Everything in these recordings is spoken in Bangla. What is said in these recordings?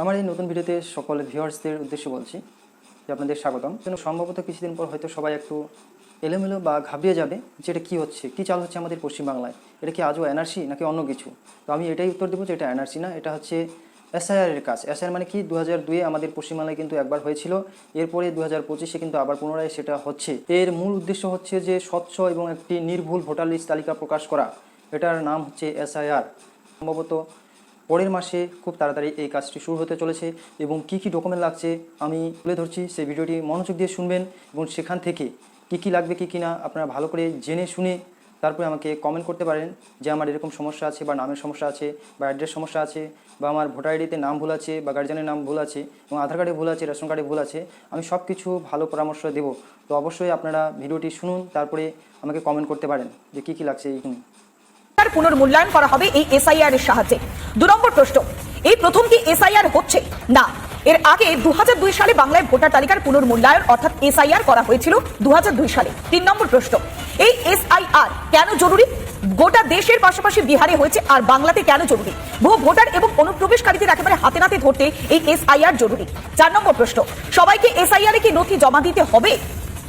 আমার এই নতুন ভিডিওতে সকল ভিউয়ার্সদের উদ্দেশ্যে বলছি যে আপনাদের স্বাগতম। যেন সম্ভবত কিছুদিন পর হয়তো সবাই একটু এলোমেলো বা ঘাবড়িয়ে যাবে যে এটা কী হচ্ছে, কী চাল হচ্ছে আমাদের পশ্চিমবাংলায়। এটা কি আজও এনআরসি নাকি অন্য কিছু? তো আমি এটাই উত্তর দেবো যে এটা এনআরসি না, এটা হচ্ছে এসআইআর এর কাজ। এসআইআর মানে কি? দু হাজার দুয়ে আমাদের পশ্চিমবাংলায় কিন্তু একবার হয়েছিল, এরপরে দু হাজার পঁচিশে কিন্তু আবার পুনরায় সেটা হচ্ছে। এর মূল উদ্দেশ্য হচ্ছে যে স্বচ্ছ এবং একটি নির্ভুল ভোটার লিস্ট তালিকা প্রকাশ করা। এটার নাম হচ্ছে এসআইআর। সম্ভবত পরের মাসে খুব তাড়াতাড়ি এই কাজটি শুরু হতে চলেছে এবং কি কি ডকুমেন্ট লাগছে আমি তুলে ধরছি। সেই ভিডিওটি মনোযোগ দিয়ে শুনবেন এবং সেখান থেকে কি কি লাগবে, কি কি না আপনারা ভালো করে জেনে শুনে তারপরে আমাকে কমেন্ট করতে পারেন যে আমার এরকম সমস্যা আছে বা নামের সমস্যা আছে বা অ্যাড্রেস সমস্যা আছে বা আমার ভোটার আইডিতে নাম ভুল আছে বা গার্জেনের নাম ভুল আছে এবং আধার কার্ডে ভুল আছে রেশন কার্ডে ভুল আছে, আমি সব কিছু ভালো পরামর্শ দেব। তো অবশ্যই আপনারা ভিডিওটি শুনুন, তারপরে আমাকে কমেন্ট করতে পারেন যে কী কী লাগছে এই তার পুনর্মূল্যায়ন করা হবে এই এসআইআর এর সাহায্যে। দু নম্বর প্রশ্ন, এই প্রথম কি এসআইআর হচ্ছে? না, এর আগে দু সালে বাংলায় ভোটার তালিকার পুনর্মূল্যায়ন অর্থাৎ এসআইআর করা হয়েছিল দু সালে। তিন নম্বর প্রশ্ন, এই এসআইআর কেন জরুরি? গোটা দেশের পাশাপাশি বিহারে হয়েছে আর বাংলাতে কেন জরুরি? বহু ভোটার এবং অনুপ্রবেশকারীদের একেবারে হাতে নাতে ধরতে এই এসআইআর জরুরি। চার নম্বর প্রশ্ন, সবাইকে এসআইআর এ কি নথি জমা দিতে হবে?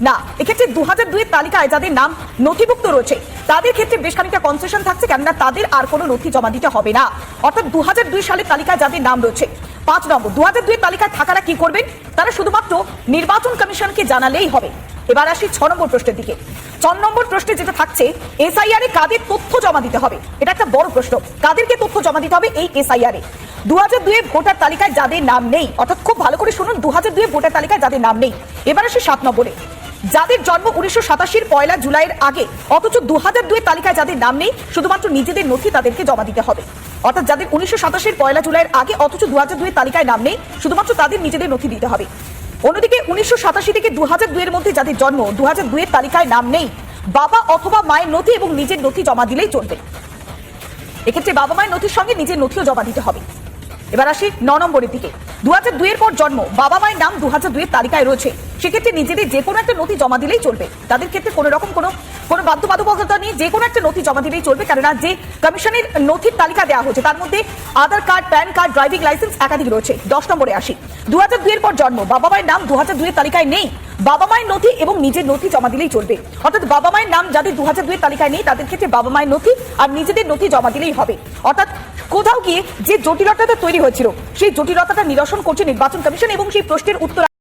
না, এক্ষেত্রে দু হাজার দুইয়ের তালিকায় যাদের নাম নথিভুক্ত রয়েছে, তাদের ক্ষেত্রে বেশ খানিকটা কনসেশন থাকছে, কেননা তাদের আর কোনো নথি জমা দিতে হবে না। অর্থাৎ দু হাজার দুই সালের তালিকায় যাদের নাম রয়েছে, পাঁচ নম্বর দু হাজার দুইয়ের তালিকায় থাকারা কি করবেন? তারা শুধুমাত্র নির্বাচন কমিশনকে জানালেই হবে। এবার আসি ছ নম্বর প্রশ্নের দিকে। ছ নম্বর প্রশ্নে যেটা থাকছে, এসআইআর এ কাদের তথ্য জমা দিতে হবে? এটা একটা বড় প্রশ্ন। কাদেরকে তথ্য জমা দিতে হবে এই এসআইআর? এ দু হাজার দুয়ে ভোটার তালিকায় যাদের নাম নেই, অর্থাৎ খুব ভালো করে শুনুন দু হাজার দুয়ে ভোটার তালিকায় যাদের নাম নেই। এবার আসি সাত নম্বরে। যাদের জন্ম উনিশশো সাতাশির পয়লা জুলাইয়ের আগে, অথচ দু হাজার দুয়ের তালিকায় যাদের নাম নেই, শুধুমাত্র নিজেদের নথি তাদেরকে জমা দিতে হবে। অর্থাৎ যাদের উনিশশো সাতাশির পয়লা জুলাইয়ের আগে, অথচ দু হাজার দুয়ের তালিকায় নাম নেই, শুধুমাত্র তাদের নিজেদের নথি দিতে হবে। অন্যদিকে উনিশশো সাতাশি থেকে দু হাজার দুয়ের মধ্যে যাদের জন্ম দু হাজার দুয়ের তালিকায় নাম নেই। বাবা অথবা মায়ের নথি এবং নিজের নথি জমা দিলেই চলবে। এক্ষেত্রে বাবা মায়ের নথির সঙ্গে নিজের নথিও জমা দিতে হবে। এবার আসি ন নম্বরের দিকে। দু হাজার দুইয়ের পর জন্ম, বাবা মায়ের নাম দু হাজার দুইয়ের তালিকায় রয়েছে। সেক্ষেত্রে নিজেদের যে কোনো একটা নথি জমা দিলেই চলবে। তাদের ক্ষেত্রে কোনো রকম কোনো কোনো বাধ্যবাধকতা নেই, যে কোনো একটা নথি জমা দিলেই চলবে, কেননা যে কমিশনের নথির তালিকা দেওয়া হয়েছে, তার মধ্যে Aadhaar card, PAN card, driving licence একাধিক রয়েছে। দশ নম্বরে আসি। দু হাজার পর জন্ম বাবা মায়ের নাম দু হাজার দুইয়ের তালিকায় নেই। বাবা মায়ের নথি এবং নিজের নথি জমা দিলেই চলবে। অর্থাৎ বাবা মায়ের নাম যাদের দু হাজার দুইয়ের তালিকায় নেই, তাদের ক্ষেত্রে বাবা মায়ের নথি আর নিজেদের নথি জমা দিলেই হবে। অর্থাৎ কোথাও গিয়ে যে জটিলতাটা তৈরি হয়েছিল, সেই জটিলতাটা নিরসন করছে নির্বাচন কমিশন এবং সেই প্রশ্নের উত্তর